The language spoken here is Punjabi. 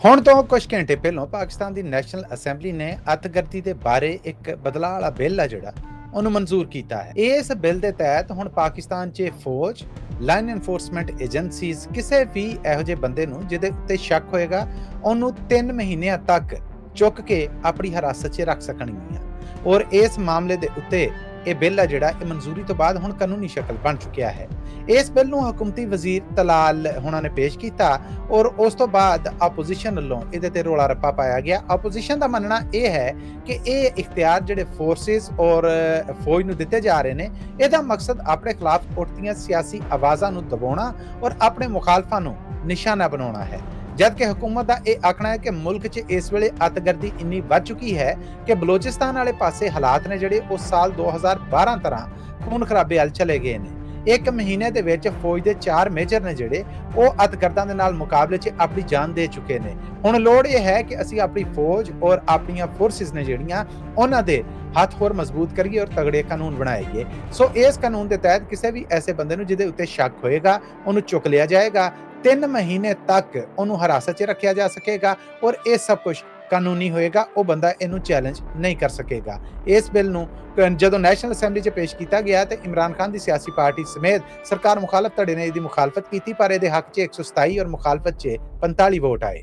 ਹੁਣ ਤੋਂ ਕੁਝ ਘੰਟੇ ਪਹਿਲਾਂ ਪਾਕਿਸਤਾਨ ਦੀ ਨੈਸ਼ਨਲ ਅਸੈਂਬਲੀ ਨੇ ਅਤਗਰਦੀ ਦੇ ਬਾਰੇ ਇੱਕ ਬਦਲਾਅ ਵਾਲਾ ਬਿੱਲ ਆ ਜਿਹੜਾ, ਉਹਨੂੰ ਮਨਜ਼ੂਰ ਕੀਤਾ ਹੈ। ਇਸ ਬਿੱਲ ਦੇ ਤਹਿਤ ਹੁਣ ਪਾਕਿਸਤਾਨ 'ਚ ਫੌਜ ਲਾਈਨ ਐਨਫੋਰਸਮੈਂਟ ਏਜੰਸੀਜ਼ ਕਿਸੇ ਵੀ ਇਹੋ ਜਿਹੇ ਬੰਦੇ ਨੂੰ ਜਿਹਦੇ ਉੱਤੇ ਸ਼ੱਕ ਹੋਏਗਾ, ਉਹਨੂੰ 3 ਮਹੀਨਿਆਂ ਤੱਕ ਚੁੱਕ ਕੇ ਆਪਣੀ ਹਿਰਾਸਤ 'ਚ ਰੱਖ ਸਕਣਗੀਆਂ। ਔਰ ਇਸ ਮਾਮਲੇ ਦੇ ਉੱਤੇ ਇਹ ਬਿੱਲ ਆ ਜਿਹੜਾ ਇਹ ਮਨਜ਼ੂਰੀ ਤੋਂ ਬਾਅਦ ਹੁਣ ਕਾਨੂੰਨੀ ਸ਼ਕਲ ਬਣ ਚੁੱਕਿਆ ਹੈ। ਇਸ ਬਿੱਲ ਨੂੰ ਹਕੂਮਤੀ ਵਜ਼ੀਰ ਤਲਾਲ ਹੁਣਾਂ ਨੇ ਪੇਸ਼ ਕੀਤਾ ਔਰ ਉਸ ਤੋਂ ਬਾਅਦ ਆਪੋਜੀਸ਼ਨ ਵੱਲੋਂ ਇਹਦੇ ਤੇ ਰੋਲਾ ਰੱਪਾ ਪਾਇਆ ਗਿਆ। ਆਪੋਜੀਸ਼ਨ ਦਾ ਮੰਨਣਾ ਇਹ ਹੈ ਕਿ ਇਹ ਇਖਤਿਆਰ ਜਿਹੜੇ ਫੋਰਸਿਸ ਔਰ ਫੌਜ ਨੂੰ ਦਿੱਤੇ ਜਾ ਰਹੇ ਨੇ, ਇਹਦਾ ਮਕਸਦ ਆਪਣੇ ਖਿਲਾਫ ਉੱਠਦੀਆਂ ਸਿਆਸੀ ਆਵਾਜ਼ਾਂ ਨੂੰ ਦਬਾਉਣਾ ਔਰ ਆਪਣੇ ਮੁਖਾਲਫਾਂ ਨੂੰ ਨਿਸ਼ਾਨਾ ਬਣਾਉਣਾ ਹੈ। ਜਦਕਿ ਹਕੂਮਤ ਦਾ ਇਹ ਆਖਣਾ ਹੈ ਕਿ ਮੁਲਕ 'ਚ ਇਸ ਵੇਲੇ ਅਤਗਰਦੀ ਇੰਨੀ ਵੱਧ ਚੁੱਕੀ ਹੈ ਕਿ ਬਲੋਚਿਸਤਾਨ ਵਾਲੇ ਪਾਸੇ ਹਾਲਾਤ ਨੇ ਜਿਹੜੇ ਉਸ ਸਾਲ 2012 ਤਰ੍ਹਾਂ ਖੂਨ ਖਰਾਬੇ ਵੱਲ ਚਲੇ ਗਏ ਨੇ। ਇੱਕ ਮਹੀਨੇ ਦੇ ਵਿੱਚ ਫੌਜ ਦੇ ਚਾਰ ਮੇਜਰ ਨੇ ਜਿਹੜੇ ਉਹ ਅਤਗਰਦਾਂ ਦੇ ਨਾਲ ਮੁਕਾਬਲੇ 'ਚ ਆਪਣੀ ਜਾਨ ਦੇ ਚੁੱਕੇ ਨੇ। ਹੁਣ ਲੋੜ ਇਹ ਹੈ ਕਿ ਅਸੀਂ ਆਪਣੀ ਫੌਜ ਔਰ ਆਪਣੀਆਂ ਫੋਰਸਿਸ ਨੇ ਜਿਹੜੀਆਂ, ਉਹਨਾਂ ਦੇ ਹੱਥ ਹੋਰ ਮਜ਼ਬੂਤ ਕਰੀਏ ਔਰ ਤਗੜੇ ਕਾਨੂੰਨ ਬਣਾਈਏ। ਸੋ ਇਸ ਕਾਨੂੰਨ ਦੇ ਤਹਿਤ ਕਿਸੇ ਵੀ ਐਸੇ ਬੰਦੇ ਨੂੰ ਜਿਹਦੇ ਉੱਤੇ ਸ਼ੱਕ ਹੋਏਗਾ, ਉਹਨੂੰ ਚੁੱਕ ਲਿਆ ਜਾਏਗਾ। 3 ਮਹੀਨੇ ਤੱਕ ਉਹਨੂੰ ਹਿਰਾਸਤ 'ਚ ਰੱਖਿਆ ਜਾ ਸਕੇਗਾ ਔਰ ਇਹ ਸਭ ਕੁਝ ਕਾਨੂੰਨੀ ਹੋਏਗਾ, ਉਹ ਬੰਦਾ ਇਹਨੂੰ ਚੈਲੰਜ ਨਹੀਂ ਕਰ ਸਕੇਗਾ। ਇਸ ਬਿੱਲ ਨੂੰ ਜਦੋਂ ਨੈਸ਼ਨਲ ਅਸੈਂਬਲੀ 'ਚ ਪੇਸ਼ ਕੀਤਾ ਗਿਆ ਤੇ ਇਮਰਾਨ ਖਾਨ ਦੀ ਸਿਆਸੀ ਪਾਰਟੀ ਸਮੇਤ ਸਰਕਾਰ ਮੁਖਾਲਫ ਧੜੇ ਨੇ ਇਹਦੀ ਮੁਖਾਲਫਤ ਕੀਤੀ, ਪਰ ਇਹਦੇ ਹੱਕ 'ਚ 127 ਔਰ ਮੁਖਾਲਫਤ 'ਚ 45 ਵੋਟ ਆਏ।